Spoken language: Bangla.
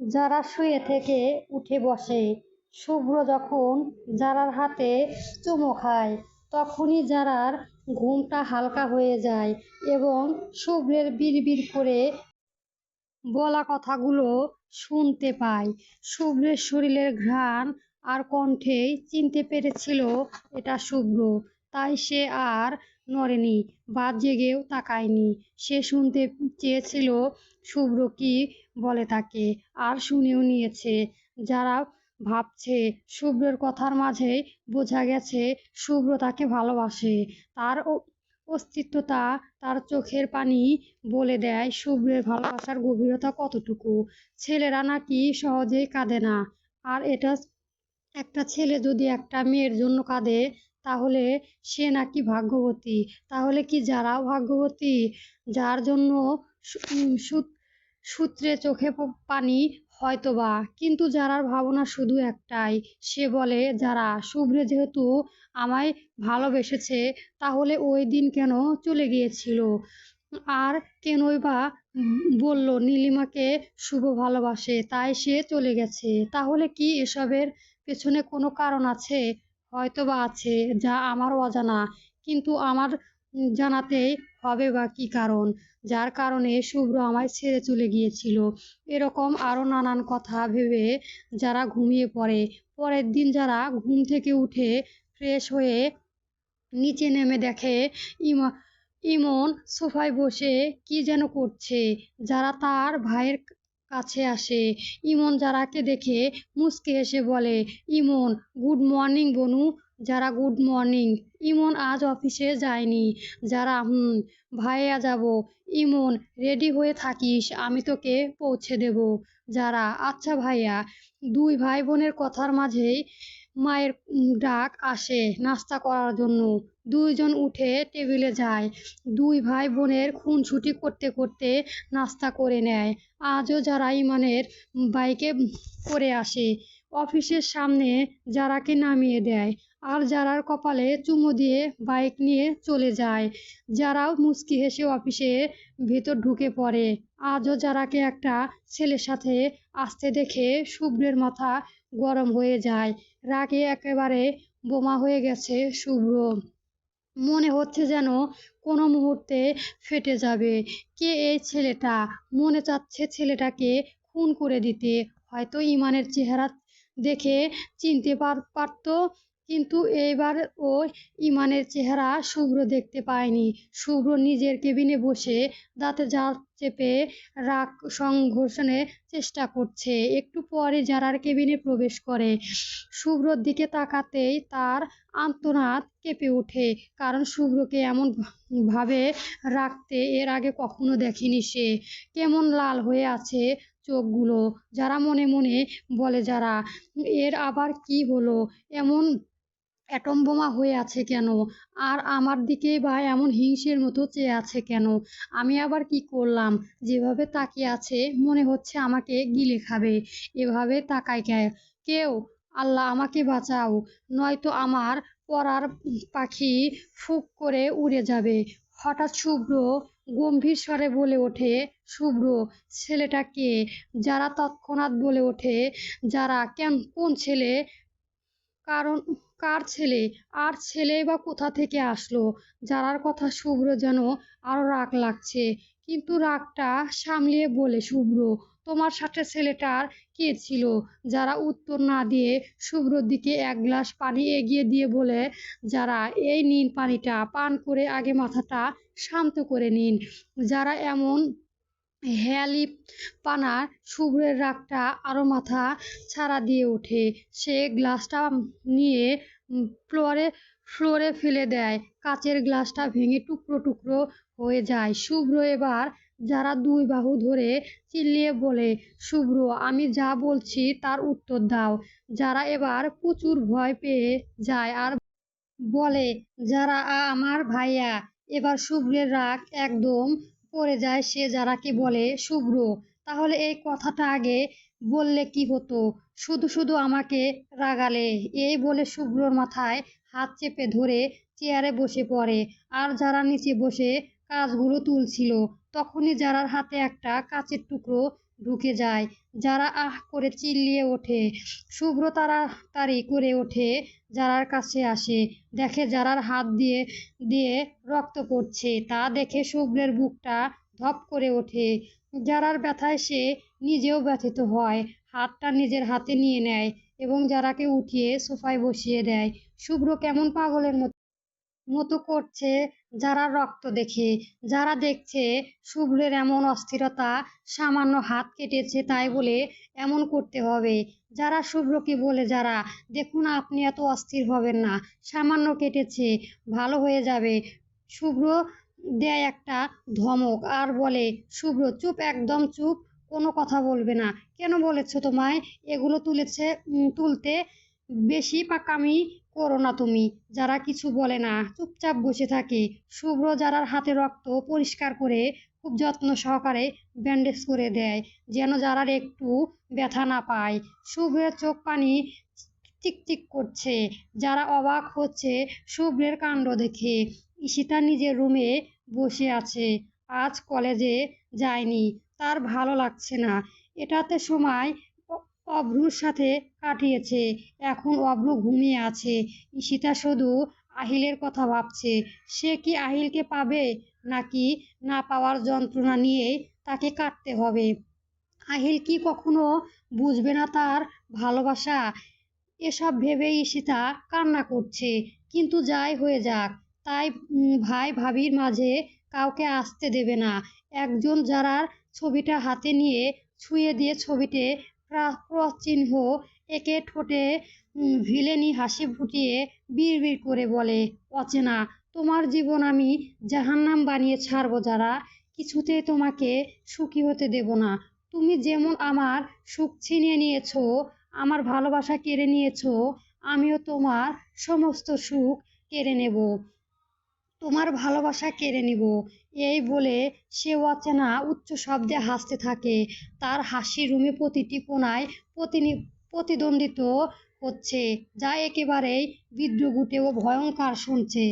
যারা শুয়ে থেকে উঠে বসে, শুভ্র যখন যারার হাতে চুমো খায়, তখনই যারার ঘুমটা হালকা হয়ে যায় এবং শুভ্রের বিড়বিড় করে বলা কথাগুলো শুনতে পায়। শুভ্রের শরীরের ঘ্রাণ আর কণ্ঠেই চিনতে পেরেছিল এটা শুভ্র। তাই সে আর নড়েনি বা জেগেও তাকায়নি। সে শুনতে চেয়েছিল শুভ্র কি বলে তাকে, আর শুনেও নিয়েছে। যারা ভাবছে শুভ্রের কথার মাঝেই বোঝা গেছে শুভ্র তাকে ভালোবাসে। তার অস্তিত্বতা তার চোখের পানি বলে দেয় শুভ্রের ভালোবাসার গভীরতা কতটুকু। ছেলেরা নাকি সহজেই কাঁদে না। আর এটা একটা ছেলে যদি একটা মেয়ের জন্য কাঁদে তাহলে সে নাকি ভাগ্যবতী। তাহলে কি যারাও ভাগ্যবতী, যার জন্য সূত- সূত্রে চোখে পানি হয়তোবা। কিন্তু যারার ভাবনা শুধু একটাই, সে বলে, যারা শুভ্রে যেহেতু আমায় ভালোবেসেছে, তাহলে ওই দিন কেন চলে গিয়েছিল? আর কেনই বা বলল, নীলিমাকে শুভ ভালোবাসে, তাই সে চলে গেছে। তাহলে কি এসবের পেছনে কোনো কারণ আছে? হয়তো বা আছে, যা আমার অজানা। কিন্তু আমার জানাতেই হবে বা কী কারণ? যার কারণে শুভ্র আমায় ছেড়ে চলে গিয়েছিল। এরকম আরও নানান কথা ভেবে যারা ঘুমিয়ে পড়ে, পরের দিন যারা ঘুম থেকে উঠে ফ্রেশ হয়ে নিচে নেমে দেখে, ইমা, ইমন সোফায় বসে কি যেন করছে, যারা তার ভাইয়ের কাছে আসে। ইমন যারাকে দেখে মুসকে এসে বলে, ইমন গুড মর্নিং বনু। যারা গুড মর্নিং ইমন আজ অফিসে যায়নি। যারা, হুম, ভাইয়া যাব। ইমন, রেডি হয়ে থাকিস, আমি তোকে পৌঁছে দেব। যারা আচ্ছা ভাইয়া। দুই ভাই বোনের কথার মাঝেই মায়ের ডাক আসে নাস্তা করার জন্য। দুইজন উঠে টেবিলে যায়। দুই ভাই বোনের খুনসুটি করতে করতে নাস্তা করে নেয়। আজও যারা ইমানের বাইকে করে আসে অফিসের সামনে যারাকে নামিয়ে দেয় আর যারার কপালে চুমো দিয়ে বাইক নিয়ে চলে যায়। যারাও মুচকি হেসে অফিসে ভেতর ঢুকে পড়ে। আজও যারাকে একটা ছেলের সাথে আসতে দেখে শুভ্রের মাথা গরম হয়ে যায়। রাগে একেবারে বোমা হয়ে গেছে শুভ্র। মনে হচ্ছে যেন কোনো মুহূর্তে ফেটে যাবে। কে এই ছেলেটা? মনে চাচ্ছে ছেলেটাকে খুন করে দিতে। হয়তো ইমানের চেহারা দেখে চিনতে পার, পারতো। কিন্তু এইবার ও ইমানের চেহারা শুভ্র দেখতে পায়নি। শুভ্র নিজের কেবিনে বসে দাঁতে জাল চেপে রাগ সংঘর্ষণের চেষ্টা করছে। একটু পরে যারার কেবিনে প্রবেশ করে। শুভ্রর দিকে তাকাতেই তার আন্তনাদ কেঁপে ওঠে। কারণ শুভ্রকে এমন ভাবে রাখতে এর আগে কখনো দেখেনি সে। কেমন লাল হয়ে আছে চোখগুলো, যারা মনে মনে বলে যারা, এর আবার কি হলো? এমন অ্যাটম বোমা হয়ে আছে কেন? আর আমার দিকে বা এমন হিংসের মতো চেয়ে আছে কেন? আমি আবার কি করলাম? যেভাবে তাকিয়ে আছে, মনে হচ্ছে আমাকে গিলে খাবে। এভাবে তাকায় কেউ? আল্লাহ, আমাকে বাঁচাও। নয়তো আমার পরার পাখি ফুক করে উড়ে যাবে। হঠাৎ শুভ্র গম্ভীর স্বরে বলে ওঠে, শুভ্র ছেলেটা কে যারা তৎক্ষণাৎ বলে ওঠে, যারা কেন, কোন ছেলে? কারণ, কার ছেলে? আর ছেলে বা কোথা থেকে আসলো? যারার কথা শুভ্র যেন আরও রাগ লাগছে কিন্তু রাগটা সামলিয়ে বলে, শুভ্র, তোমার সাথে ছেলেটার কে ছিল? যারা উত্তর না দিয়ে শুভ্রর দিকে এক গ্লাস পানি এগিয়ে দিয়ে বলে, যারা এই নিন পানিটা, পান করে আগে মাথাটা শান্ত করে নিন। যারা এমন হ্যালি পানার শুভ্রের রাগটা আরও মাথা ছাড়া দিয়ে ওঠে, সে গ্লাসটা নিয়ে ফ্লোরে ফ্লোরে ফেলে দেয়। কাচের গ্লাসটা ভেঙে টুকরো টুকরো হয়ে যায়। শুভ্র এবার যারা দুই বাহু ধরে চিল্লিয়ে বলে, শুভ্র, আমি যা বলছি তার উত্তর দাও। যারা এবার প্রচুর ভয় পেয়ে যায় আর বলে, যারা আমার ভাইয়া। এবার শুভ্রের রাগ একদম পড়ে যায় সে যারাকে বলে, শুভ্র, তাহলে এই কথাটা আগে বললে কি হতো? শুধু শুধু আমাকে রাগালে। এই বলে শুভ্রর মাথায় হাত চেপে ধরে চেয়ারে বসে পড়ে। আর যারা নিচে বসে কাজগুলো তুলছিল, তখনই যারার হাতে একটা কাচের টুকরো ঢুকে যায়, যারা আহ করে চিল্লিয়ে ওঠে। শুভ্র তাড়াতাড়ি করে ওঠে যারার কাছে আসে, দেখে যারার হাত দিয়ে দিয়ে রক্ত পড়ছে, তা দেখে শুভ্রের বুকটা ধপ করে ওঠে। যারার ব্যথায় সে নিজেও ব্যথিত হয়, হাতটা নিজের হাতে নিয়ে নেয়। এবং যারাকে উঠিয়ে সোফায় বসিয়ে দেয়। শুভ্র কেমন পাগলের মতো মতো করছে যারা রক্ত দেখে। যারা দেখছে শুভ্রের এমন অস্থিরতা, সামান্য হাত কেটেছে তাই বলে এমন করতে হবে। যারা শুভ্রকে বলে যারা, দেখুন, আপনি এত অস্থির হবেন না, সামান্য কেটেছে, ভালো হয়ে যাবে। শুভ্র দেয় একটা ধমক আর বলে, শুভ্র, চুপ, একদম চুপ। কোনো কথা বলবে না। কেন বলেছ তোমায়? এগুলো তুলেছে তুলতে বেশি পাকামি করো না তুমি। যারা কিছু বলে না, চুপচাপ বসে থাকে। শুভ্র যারার হাতে রক্ত পরিষ্কার করে, খুব যত্ন সহকারে ব্যান্ডেজ করে দেয়, যেন যারার একটু ব্যথা না পায়। শুভ্রের চোখ পানি চিকচিক করছে। যারা অবাক হচ্ছে, শুভ্রের কাণ্ড দেখে। ঈশিতা নিজের রুমে বসে আছে। আজ কলেজে যায়নি। তার ভালো লাগছে না। এটাতে সময় অভ্রুর সাথে কাটিয়েছে। এখন অভ্রু ঘুমিয়ে আছে। ঈশিতা শুধু আহিলের কথা ভাবছে। সে কি আহিলকে পাবে নাকি না পাওয়ার যন্ত্রণা নিয়ে তাকে কাটতে হবে? আহিল কি কখনো বুঝবে না তার ভালোবাসা? এসব ভেবে ঈশিতা কান্না করছে। কিন্তু যাই হয়ে যাক, তাই ভাই ভাবির মাঝে কাউকে আসতে দেবে না। একজন যারার ছবিটা হাতে নিয়ে ছুঁয়ে দিয়ে ছবিতে ক্রস চিহ্ন একে ঠোঁটে ভিলেনি হাসি ফুটিয়ে বিড় করে বলে, অচেনা, তোমার জীবন আমি জাহান্নাম বানিয়ে ছাড়বো যারা, কিছুতে তোমাকে সুখী হতে দেব না। তুমি যেমন আমার সুখ ছিনিয়ে নিয়েছো, আমার ভালোবাসা কেড়ে নিয়েছো, আমিও তোমার সমস্ত সুখ কেড়ে নেব। তোমার ভালোবাসা কেড়ে নিব। এই বলে সে অচেনা উচ্চ শব্দে হাসতে থাকে। তার হাসি রুমে প্রতিটি কোনায় প্রতিনি প্রতিদ্বন্দ্বিত হচ্ছে, যা একেবারেই বিদ্রুগুটে ও ভয়ঙ্কর শুনছে।